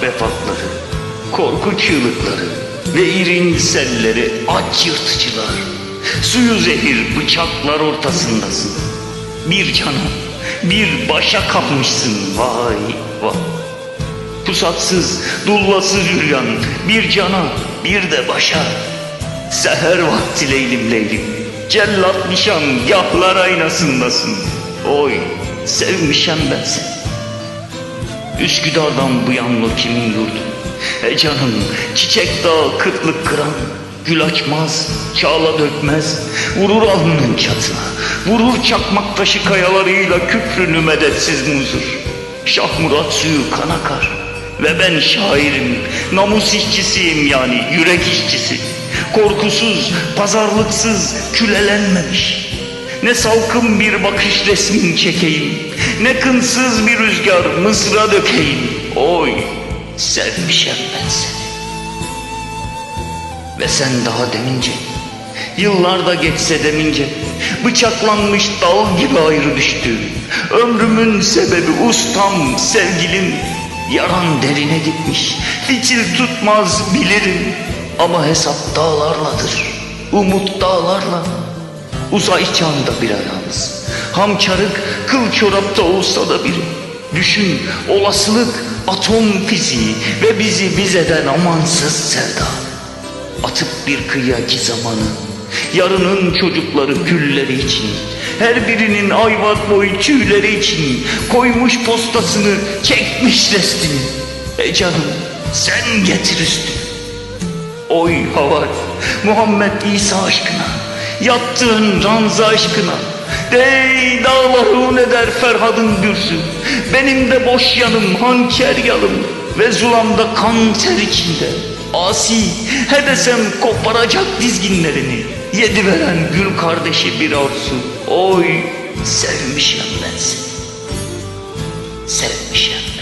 akrep atları, korku çığlıkları ve irin selleri aç yırtıcılar. Suyu zehir bıçaklar ortasındasın. Bir cana, bir başa kapmışsın vay vay. Pusatsız, dullasız yürüyen bir cana, bir de başa. Seher vakti leylim leylim, cellat nişan gahlar aynasındasın. Oy, sevmişem ben seni. Üsküdar'dan bu yanlı kimin yurdu? E canım, çiçek dağı kıtlık kıran, gül açmaz, çağla dökmez, vurur alnının çatına, vurur çakmak taşı kayalarıyla küprünü medetsiz muzur. Şah Murat suyu kan akar ve ben şairim, namus işçisiyim yani yürek işçisi. Korkusuz, pazarlıksız, külelenmemiş. Ne salkım bir bakış resmin çekeyim, ne kınsız bir rüzgar mısra dökeyim. Oy, sevmişem ben seni. Ve sen daha demince, yıllarda geçse demince, bıçaklanmış dal gibi ayrı düştü. Ömrümün sebebi ustam, sevgilim, yaran derine gitmiş. Fitil tutmaz bilirim ama hesap dağlarladır, umut dağlarla. Uzay çağında bir aramız. Hamçarık kıl çorapta olsa da biri. Düşün olasılık atom fiziği ve bizi biz eden amansız sevda. Atıp bir kıyaki zamanı. Yarının çocukları gülleri için. Her birinin ayvat boyu tüyleri için. Koymuş postasını çekmiş restini. E canım sen getir üstünü. Oy havar Muhammed İsa aşkına Yattığın ranza aşkına. Dey dağları ne der Ferhad'ın gürsü. Benim de boş yanım hançer yalım. Ve zulamda kan ter içinde. Asi he desem koparacak dizginlerini. Yedi veren gül kardeşi bir arzu Oy sevmişim ben seni. Sevmişim